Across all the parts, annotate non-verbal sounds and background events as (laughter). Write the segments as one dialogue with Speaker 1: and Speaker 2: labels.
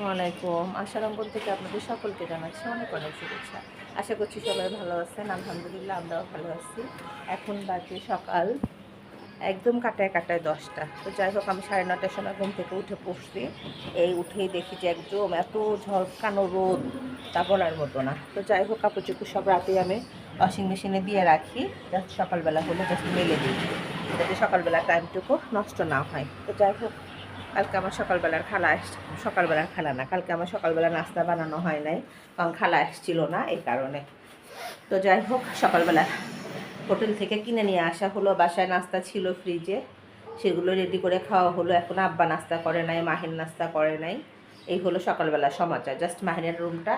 Speaker 1: আসসালামু আলাইকুম। আশার অঙ্গন থেকে আপনাদের সকলকে জানাচ্ছি অনেক অনেক শুভেচ্ছা। আশা করছি সবাই ভালো আছেন। আলহামদুলিল্লাহ আমরাও ভালো আছি। এখন বাজে সকাল, একদম কাটায় কাটায় দশটা। তো যাই হোক, আমি সাড়ে নটার সময় ঘুম থেকে উঠে পড়ছি। এই উঠেই দেখি যে একদম এত ঝলকানো রোদ, তা বলার মতো না। তো যাই হোক কাপড় চোপড় সব রাতেই আমি ওয়াশিং মেশিনে দিয়ে রাখি। জাস্ট সকালবেলা হলে, জাস্ট মেলে দিই। যাতে সকালবেলা টাইমটুকু নষ্ট না হয়। তো যাই হোক কালকে আমার সকালবেলার খালা আস সকালবেলার খালা না, কালকে আমার সকালবেলা নাস্তা বানানো হয় নাই, কারণ খালা আসছিল না এই কারণে। তো যাই হোক, সকালবেলা হোটেল থেকে কিনে নিয়ে আসা হলো, বাসায় নাস্তা ছিল ফ্রিজে, সেগুলো রেডি করে খাওয়া হলো, এখন আব্বা নাস্তা করে নাই, মাহিন নাস্তা করে নাই। এই হলো সকালবেলা সমাচার জাস্ট মাহিনের রুমটা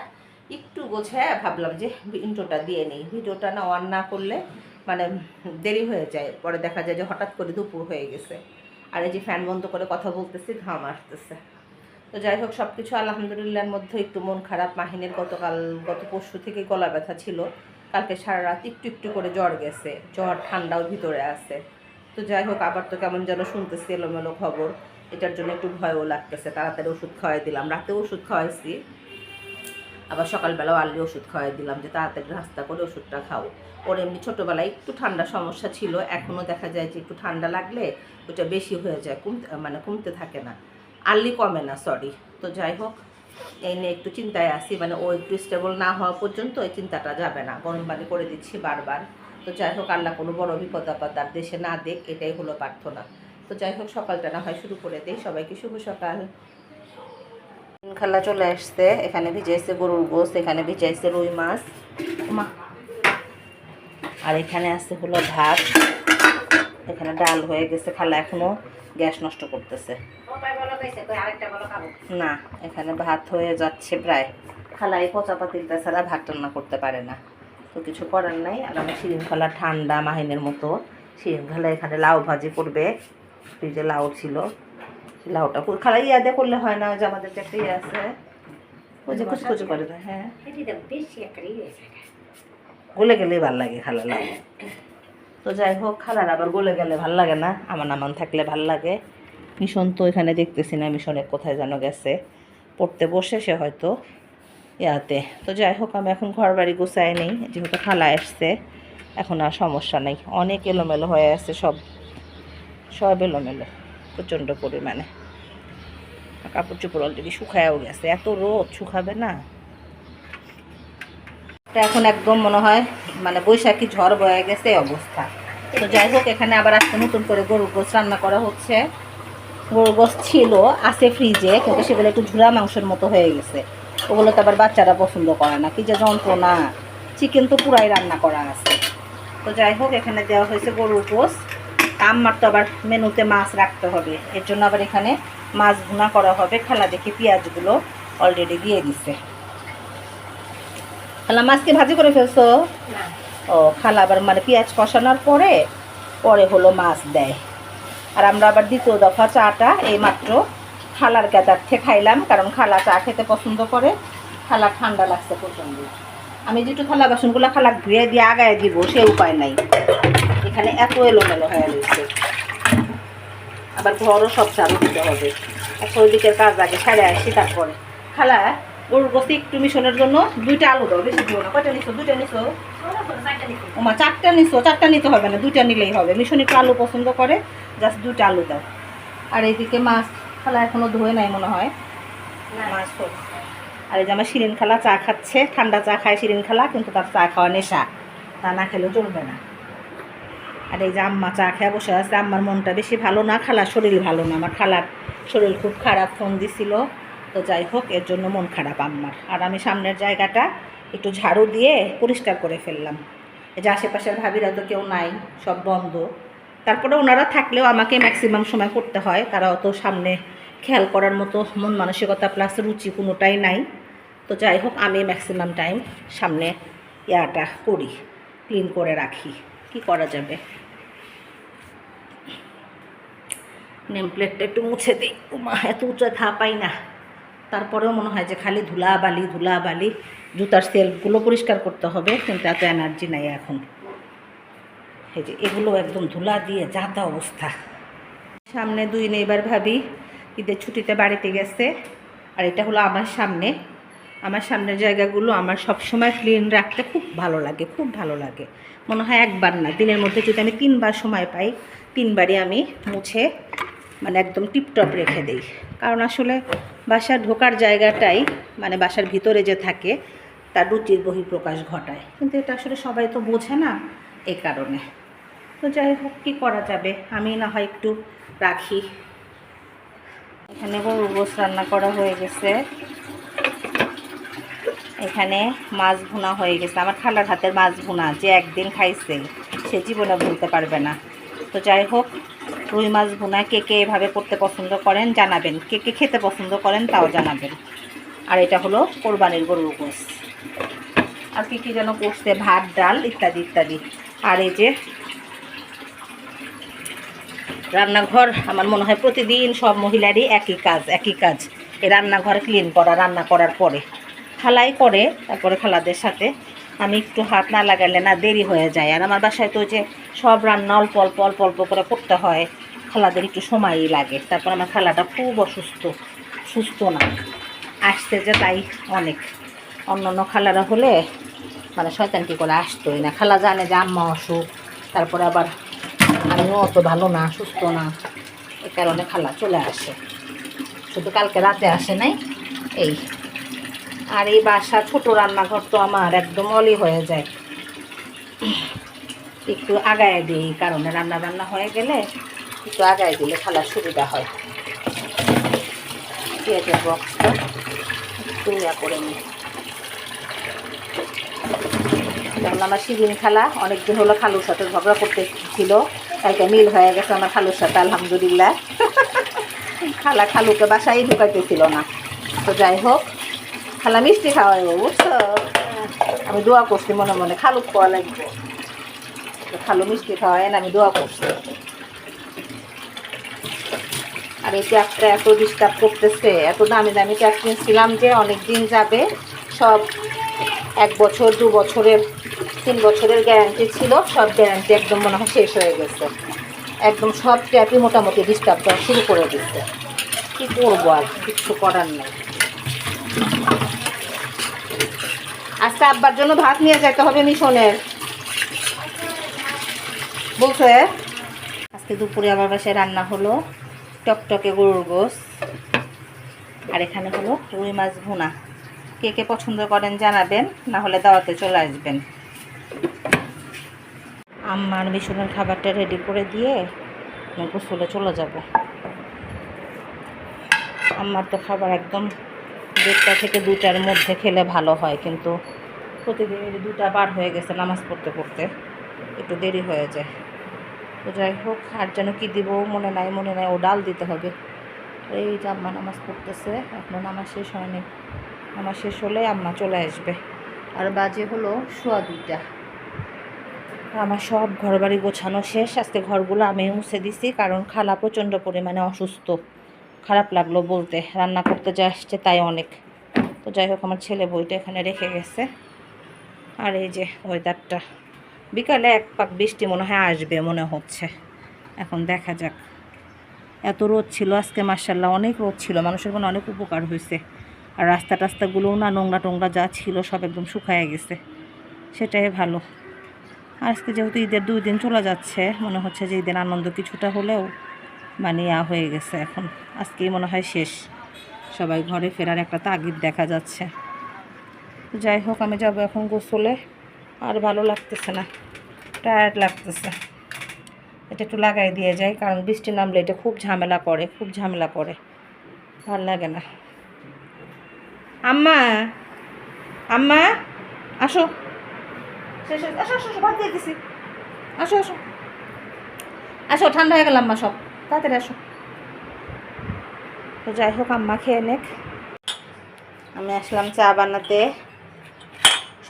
Speaker 1: একটু গোছায় ভাবলাম যে ইন্ট্রোটা দিয়ে নিই। ভিডিওটা না অন না করলে মানে দেরি হয়ে যায়, পরে দেখা যায় যে হঠাৎ করে দুপুর হয়ে গেছে। আর এই যে ফ্যান বন্ধ করে কথা বলতেছি, ঘাম আসতেছে। তো যাই হোক সব কিছু আলহামদুলিল্লাহর মধ্যে একটু মন খারাপ। মাহিনের গতকাল, গত পরশু থেকে গলা ব্যথা ছিল। কালকে সারা রাত একটু একটু করে জ্বর গেছে। জ্বর ঠান্ডাও ভিতরে আছে। তো যাই হোক, আবার তো কেমন যেন শুনতেছি এলোমেলো খবর। এটার জন্য একটু ভয়ও লাগতেছে। তাড়াতাড়ি ওষুধ খাওয়াই দিলাম। রাতে ওষুধ খাওয়াইছি। আবার সকালবেলাও আর্লি ওষুধ খাওয়াই দিলাম, যে তাড়াতাড়ি রাস্তা করে ওষুধটা খাও। ওর এমনি ছোটোবেলায় একটু ঠান্ডা সমস্যা ছিল এখনও দেখা যায় যে একটু ঠান্ডা লাগলে ওটা বেশি হয়ে যায়, কমতে মানে কমতে থাকে না। আর্লি কমে না সরি তো যাই হোক, এই নিয়ে একটু চিন্তায় আছি মানে ও একটু স্টেবল না হওয়া পর্যন্ত এই চিন্তাটা যাবে না, গরম পানি করে দিচ্ছি বারবার। তো যাই হোক, আল্লাহ কোনো বড় বিপদ আপদ আর দেশে না দেখ এটাই হলো প্রার্থনা। তো যাই হোক, সকালটা না হয় শুরু করে দেই, সবাইকে শুভ সকাল। খালা চলে আসছে। এখানে ভিজাইছে গরুর গোস এখানে ভিজাইছে রুই মাছ। আর এখানে আছে হলো ভাত। এখানে ডাল হয়ে গেছে খালা এখনও গ্যাস নষ্ট করতেছে। না এখানে ভাত হয়ে যাচ্ছে প্রায়। খালা এই পচা পাতিলটা ছাড়া ভাত রান্না করতে পারে না। তো কিছু করার নাই। আর আমার শিরিন খালা ঠান্ডা মাহিনের মতো। শিরিন খালা এখানে লাউ ভাজি করবে। ফ্রিজে লাউ ছিল। লাউটা খালা ইয়াদে করলে হয় না যে আমাদের একটা ইয়ে আছে। ওই যে কুচকুচি করে দেয় হ্যাঁ গলে গেলেই ভালো লাগে খালা লাউ। তো যাই হোক খালার আবার গলে গেলে ভালো লাগে না আমার নামান থাকলে ভালো লাগে। মিশন তো এখানে দেখতেছি না মিশনের কোথায় যেন গেছে। পড়তে বসে সে হয়তো ইয়াতে। তো যাই হোক আমি এখন ঘর বাড়ি গুছাই নেই যেহেতু খালা এসছে এখন আর সমস্যা নেই। অনেক এলোমেলো হয়ে আছে সব। সব এলোমেলো। প্রচণ্ড পরিমাণে। কাপড় চোপড় অলরেডি শুকায়ও গেছে। এত রোদ, শুকাবে না। এখন একদম মনে হয় মানে বৈশাখী ঝড় বয়ে গেছে অবস্থা। তো যাই হোক, এখানে আবার আজকে নতুন করে গরুর গোস রান্না করা হচ্ছে। গরুর গোস ছিল, আছে ফ্রিজে কিন্তু সেগুলো একটু ঝুড়া মাংসের মতো হয়ে গেছে। ওগুলো তো আবার বাচ্চারা পছন্দ করে না। কি যে যন্ত্রণা। চিকেন তো পুরাই রান্না করা আছে। তো যাই হোক, এখানে দেওয়া হয়েছে গরুর গোস আমার তো আবার মেনুতে মাছ রাখতে হবে। এর জন্য আবার এখানে মাছ ভুনা করা হবে। খালা দেখি পেঁয়াজগুলো অলরেডি দিয়ে দিছে। খালা মাছকে ভাজি করে ফেলছো? ও খালা আবার মানে পেঁয়াজ কষানোর পরে পরে হলো মাছ দেয়। আর আমরা আবার দ্বিতীয় দফা চাটা এই মাত্র খালার গ্যাদার্থে খাইলাম কারণ খালা চা খেতে পছন্দ করে। খালা ঠান্ডা লাগছে প্রচণ্ড। আমি যেটু থালা বাসনগুলো খালা ধুয়ে দিয়ে আগায় দিব সে উপায় নাই। এখানে এত এলোমেলো হয়ে রয়েছে। আবার ঘরও সব চালু দিতে হবে। এখন ওইদিকের কাজ আগে সাড়ে আসি তারপরে। খালা গরুর গোস্তে একটু মিশনের জন্য দুইটা আলু দাও বেশি দিও না। কয়টা নিছো? দুইটা নিছো? ওমা চারটা নিছো? চারটা নিতে হবে না দুইটা নিলেই হবে। মিশন একটু আলু পছন্দ করে জাস্ট দুইটা আলু দাও। আর এইদিকে মাছ খালা এখনও ধোয়ে নাই মনে হয়। মাছ আর এই যে আমার শিরিন খালা চা খাচ্ছে ঠান্ডা চা খায় শিরিন খালা কিন্তু তার চা খাওয়া নেশা। তা না খেলেও চলবে না। আর এই যে আম্মা চা খেয়ে বসে আছে, আম্মার মনটা বেশি ভালো না, খালার শরীর ভালো না। আমার খালার শরীর খুব খারাপ, ফোন দিছিল। তো যাই হোক, এর জন্য মন খারাপ আম্মার। আর আমি সামনের জায়গাটা একটু ঝাড়ু দিয়ে পরিষ্কার করে ফেললাম। এই যে আশেপাশের ভাবিরা তো কেউ নাই, সব বন্ধ। তারপরে ওনারা থাকলেও আমাকে ম্যাক্সিমাম সময় করতে হয়। তারা অত সামনে খেয়াল করার মতো মন মানসিকতা প্লাস রুচি কোনোটাই নাই। তো যাই হোক, আমি ম্যাক্সিমাম টাইম সামনে ইয়াটা করি ক্লিন করে রাখি। কি করা যাবে? নেম প্লেটটা একটু মুছে দিই। মা এত উঁচু থা পাই না। তারপরেও মনে হয় যে খালি ধুলা বালি ধুলা বালি, জুতার সেলফগুলো পরিষ্কার করতে হবে, কিন্তু এত এনার্জি নাই এখন। এই যে এগুলো একদম ধুলা দিয়ে যাতা অবস্থা। সামনে দুই নেইবার ভাবি, ঈদের ছুটিতে বাড়িতে গেছে, আর এটা হলো আমার সামনে। আমার সামনের জায়গাগুলো আমার সব সময় ক্লিন রাখতে খুব ভালো লাগে, খুব ভালো লাগে। মনে হয় একবার না, দিনের মধ্যে যদি আমি তিনবার সময় পাই, তিনবারই আমি মুছে মানে একদম টিপটপ রেখে দেই। কারণ আসলে বাসার ঢোকার জায়গাটাই মানে বাসার ভিতরে যে থাকে, তার রুচির বহিঃপ্রকাশ ঘটায়। কিন্তু এটা আসলে সবাই তো বোঝে না এই কারণে। তো যাই হোক, কী করা যাবে? আমি না হয় একটু রাখি। এখানে গরুর গোস রান্না করা হয়ে গেছে। এখানে মাছ ভুনা হয়ে গেছে। আমার খালার হাতের মাছ ভুনা, যে একদিন খাইছে, সে জীবনে ভুলতে পারবে না। তো যাই হোক রুই মাছ ভুনা কে কে এভাবে করতে পছন্দ করেন জানাবেন। কে কে খেতে পছন্দ করেন তাও জানাবেন। আর এটা হলো কোরবানির গরুর গোস আর কী কী যেন করছে ভাত, ডাল ইত্যাদি ইত্যাদি। আর এই যে রান্নাঘর, আমার মনে হয় প্রতিদিন সব মহিলারই একই কাজ একই কাজ। এই রান্নাঘর ক্লিন করা, রান্না করার পরে। খালাই করে, তারপরে খালাদের সাথে আমি একটু হাত না লাগালে না দেরি হয়ে যায়। আর আমার বাসায় তো যে সব রান্না অল্প অল্প অল্প অল্প করে করতে হয়। খালাদের একটু সময়ই লাগে। তারপর আমার খালাটা খুব অসুস্থ। সুস্থ না। আসতে যে তাই অনেক। অন্য অন্য খালারা হলে মানে শয়তানটি করে আসতোই না। খালা জানে যে আম্মা অসুখ। তারপরে আবার আমিও অত ভালো না, সুস্থ না। এ কারণে খালা চলে আসে। শুধু কালকে রাতে আসে নাই, এই আর এই বাসা ছোট রান্নাঘর তো আমার একদম অলি হয়ে যায়। একটু আগায় দিই এই কারণে রান্না বান্না হয়ে গেলে একটু আগায় দিলে খালার সুবিধা হয়। পেঁয়াজের বক্সটা একটু ইয়া করে নিই। যেমন আমার শিবিন খালা অনেকদিন হলো খালুর সাথে ঝগড়া করতে ছিল কালকে মিল হয়ে গেছে আমার খালুর সাথে, আলহামদুলিল্লাহ। খালা খালুকে বাসায় ঢুকাইতেছিল না। তো যাই হোক খালা মিষ্টি খাওয়াই বুঝছ? আমি দোয়া করছি, মনে মনে খালু খাওয়া লাগবে। খালু মিষ্টি খাওয়ায় না, আমি দোয়া করছি। আর এই ট্যাপটা এত ডিস্টার্ব করতেছে, এত দামি দামি ট্যাপ কিনছিলাম যে অনেক দিন যাবে, সব এক বছর, দু বছরের, তিন বছরের গ্যারান্টি ছিল, সব গ্যারান্টি একদম মনে হয় শেষ হয়ে গেছে। একদম সব ট্যাপই মোটামুটি ডিস্টার্ব দেওয়া শুরু করে দিচ্ছে। কী করব আর, কিচ্ছু করার নেই। আজকে আব্বার জন্য ভাত নিয়ে যেতে হবে মিশনের। বলছে, আজকে দুপুরে আমার বাসায় রান্না হলো টকটকে গরুর গোস আর এখানে হলো রুই মাছ ভুনা। কে কে পছন্দ করেন জানাবেন, না হলে দাওয়াতে চলে আসবেন। আমার মিশনের খাবারটা রেডি করে দিয়ে গোসলে চলে যাব। আমার তো খাবার একদম দেড়টা থেকে দুটার মধ্যে খেলে ভালো হয়, কিন্তু প্রতিদিন দুটা বার হয়ে গেছে নামাজ পড়তে পড়তে, একটু দেরি হয়ে যায়। তো যাই হোক, আর যেন কী দিব মনে নাই মনে নাই, ও ডাল দিতে হবে। এই যে আম্মা নামাজ পড়তেছে এখনও নামাজ শেষ হয়নি। নামাজ শেষ হলে আম্মা চলে আসবে। আর বাজে হলো সোয়া দুইটা। আমার সব ঘর বাড়ি গোছানো শেষ, আজকে ঘরগুলো আমি মুছে দিছি, কারণ খালা প্রচণ্ড পরিমাণে অসুস্থ। খারাপ লাগল বলতে। রান্না করতে যা আসছে তাই অনেক। তো যাই হোক, আমার ছেলে বইটা এখানে রেখে গেছে। আর এই যে ওয়েদারটা বিকালে এক পাক বৃষ্টি মনে হয় আসবে মনে হচ্ছে। এখন দেখা যাক। এত রোদ ছিল আজকে মার্শাল্লাহ অনেক রোদ ছিল। মানুষের মনে অনেক উপকার হয়েছে। আর রাস্তা টাস্তাগুলোও না নোংরা টোংরা যা ছিল সব একদম শুকায় গেছে। সেটাই ভালো। আজকে যেহেতু ঈদের দুই দিন চলে যাচ্ছে, মনে হচ্ছে যে ঈদের আনন্দ কিছুটা হলেও মানে ইয়া হয়ে গেছে এখন। আজকেই মনে হয় শেষ। সবাই ঘরে ফেরার একটা তাগিদ দেখা যাচ্ছে। যাই হোক আমি যাব এখন গোসলে। আর ভালো লাগতেছে না। টায়ার্ড লাগতেছে। এটা একটু লাগাই দিয়ে যায় কারণ বৃষ্টি নামলে এটা খুব ঝামেলা করে খুব ঝামেলা করে ভালো লাগে না। আম্মা! আম্মা! আসো। আসো আসো আসো, ভাত দিয়ে দিছি। আসো আসো। আসো ঠান্ডা হয়ে গেলাম আম্মা সব। তাড়াতাড়ি আসো। তো যাই হোক, আম্মা খেয়ে নেক। আমি আসলাম চা বানাতে।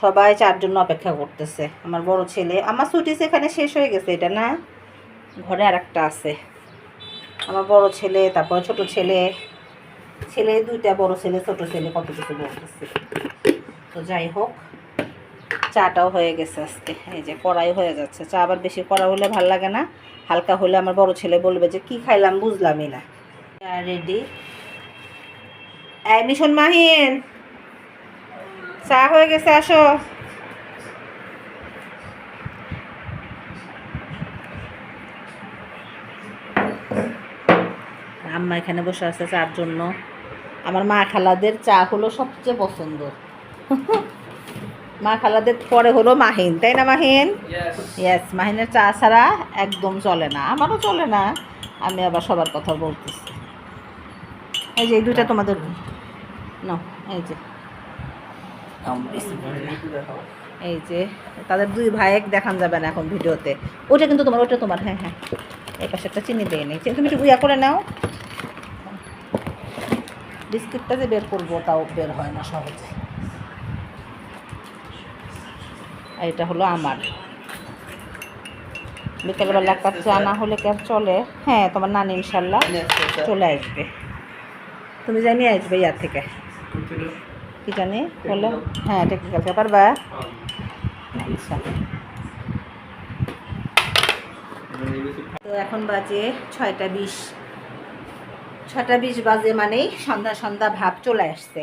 Speaker 1: সবাই চার জন্য অপেক্ষা করতেছে। আমার বড় ছেলে। আমার ছুটি সেখানে শেষ হয়ে গেছে, এটা না? ঘরে আর একটা আছে। আমার বড় ছেলে, তারপরে ছোট ছেলে। ছেলে দুইটা, বড় ছেলে, ছোট ছেলে, কত কিছু বলতেছে। তো যাই হোক, চাটাও হয়ে গেছে আজকে। এই যে কড়াই হয়ে যাচ্ছে। চা আবার বেশি কড়া হলে ভালো লাগে না। হালকা হলে আমার বড় ছেলে বলবে যে, কি খাইলাম বুঝলামই না। রেডি? মিশন মাহিন, চা হয়ে গেছে, আসো। আম্মা এখানে বসে আছে চার জন্য। আমার মা খালাদের চা হলো সবচেয়ে পছন্দ মা খালাদের পরে হলো মাহিন তাই না মাহিন? ইয়েস মাহিনের চা ছাড়া একদম চলে না আমারও চলে না আমি আবার সবার কথা বলতেছি। এই যে এই দুটা তোমাদের না এই যে। এই যে তাদের দুই ভাইয়ের দেখান যাবে না এখন ভিডিওতে। ওটা কিন্তু তোমার ওটা তোমার হ্যাঁ হ্যাঁ। এই পাশে একটা চিনি দিয়ে নেই। তুমি একটু গুয়া করে নাও। বিস্কিটটা যে বের করব তাও বের হয় না সহজে। আর এটা হলো আমার। বিকেলবেলা এক কাপ চা না হলে ক্যাব চলে? হ্যাঁ তোমার নানি ইনশাল্লাহ চলে আসবে। তুমি জানিয়ে আসবে ইয়ার থেকে। কি জানি? বলো। হ্যাঁ টেকনিক্যালকে পারবা আচ্ছা। তো এখন বাজে ছয়টা বিশ। ছয়টা বিশ বাজে মানেই সন্ধ্যা সন্ধ্যা ভাব চলে আসছে।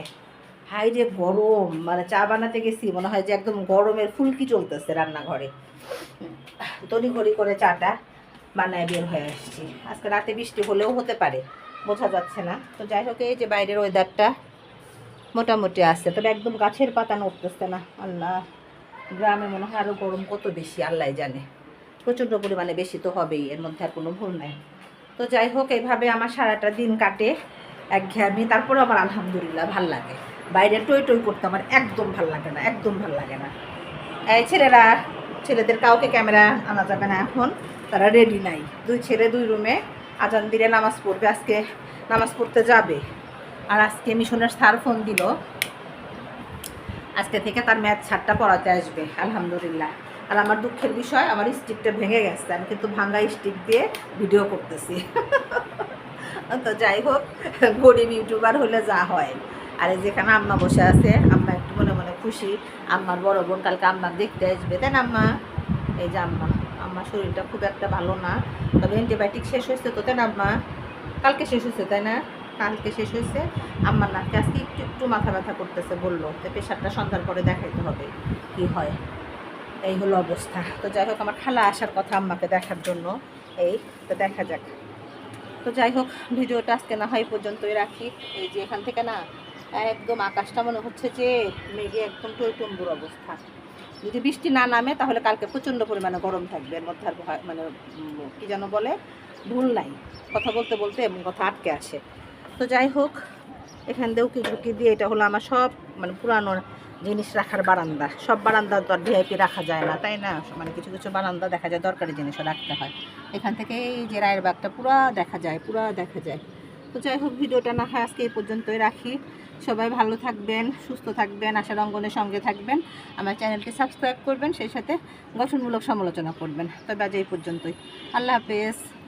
Speaker 1: হাই যে গরম। মানে চা বানাতে গেছি, মনে হয় যে একদম গরমের ফুলকি চলতেছে রান্নাঘরে। তড়ি ঘড়ি করে চাটা বানায় বের হয়ে আসছি। আজকে রাতে বৃষ্টি হলেও হতে পারে, বোঝা যাচ্ছে না। তো যাই হোক, এই যে বাইরের ওয়েদারটা মোটামুটি আছে, তবে একদম গাছের পাতা নড়তেছে না। আল্লাহ, গ্রামে মনে হয় আরও গরম কত বেশি, আল্লাহ জানে। প্রচণ্ড পরিমাণে বেশি তো হবেই, এর মধ্যে আর কোনো ভুল নাই। তো যাই হোক এইভাবে আমার সারাটা দিন কাটে, একঘেয়ামি। তারপরে আমার আলহামদুলিল্লাহ ভালো লাগে। বাইরে টই টই করতে আমার একদম ভালো লাগে না, একদম ভালো লাগে না। এই ছেলেরা, ছেলেদের কাউকে ক্যামেরা আনা যাবে না এখন, তারা রেডি নাই। দুই ছেলে, দুই রুমে আজান দিলে নামাজ পড়বে, আজকে নামাজ পড়তে যাবে। আর আজকে মিশনের স্যার ফোন দিল, আজকে থেকে তার ম্যাথ ছাড়টা পড়াতে আসবে, আলহামদুলিল্লাহ। আর আমার দুঃখের বিষয়, আমার স্টিকটা ভেঙে গেছে, আমি কিন্তু ভাঙ্গা স্টিক দিয়ে ভিডিও করতেছি। (laughs) তো যাই হোক, গরিব ইউটিউবার হলে যা হয়। আর যেখানে আম্মা বসে আছে, আম্মা একটু মনে মনে খুশি। আম্মার বড় বোন কালকে আম্মা দেখতে আসবে, তাই না আম্মা? এই যে আম্মা, আম্মার শরীরটা খুব একটা ভালো না। তবে অ্যান্টিবায়োটিক শেষ হয়েছে তো, তাই না আম্মা? কালকে শেষ হয়েছে, তাই না? কালকে শেষ হয়েছে। আম্মার নাকি আজকে একটু একটু মাথা ব্যথা করতেছে বলল, তো প্রেশারটা সন্ধ্যার পরে দেখাইতে হবে কি হয়। এই হলো অবস্থা। তো যাই হোক, আমার খালা আসার কথা আম্মাকে দেখার জন্য। এই, তো দেখা যাক। তো যাই হোক, ভিডিওটা আজকে না হয় পর্যন্তই রাখি। এই যে এখান থেকে না একদম আকাশটা মনে হচ্ছে যে মেঘে একদম টইটম্বুর অবস্থা। যদি বৃষ্টি না নামে, তাহলে কালকে প্রচণ্ড পরিমাণে গরম থাকবে। এর মধ্যে আর মানে কি যেন বলে ভুল নাই। কথা বলতে বলতে এমন কথা আটকে আসে। তো যাই হোক, এখান দিয়েও কি ঝুঁকি দিয়ে, এটা হলো আমার সব মানে পুরানো জিনিস রাখার বারান্দা। সব বারান্দা তো আর ভিআইপি রাখা যায় না, তাই না? মানে কিছু কিছু বারান্দা দেখা যায়, দরকারি জিনিসও রাখতে হয়। এখান থেকে এই যে রায়ের বাগটা পুরা দেখা যায়, পুরা দেখা যায়। তো যাই হোক, ভিডিওটা না হয় আজকে এই পর্যন্তই রাখি। সবাই ভালো থাকবেন, সুস্থ থাকবেন আশার অঙ্গনের সঙ্গে থাকবেন। আমার চ্যানেলটি সাবস্ক্রাইব করবেন, সেই সাথে গঠনমূলক সমালোচনা করবেন। তবে আজ এই পর্যন্তই। আল্লাহ হাফেজ।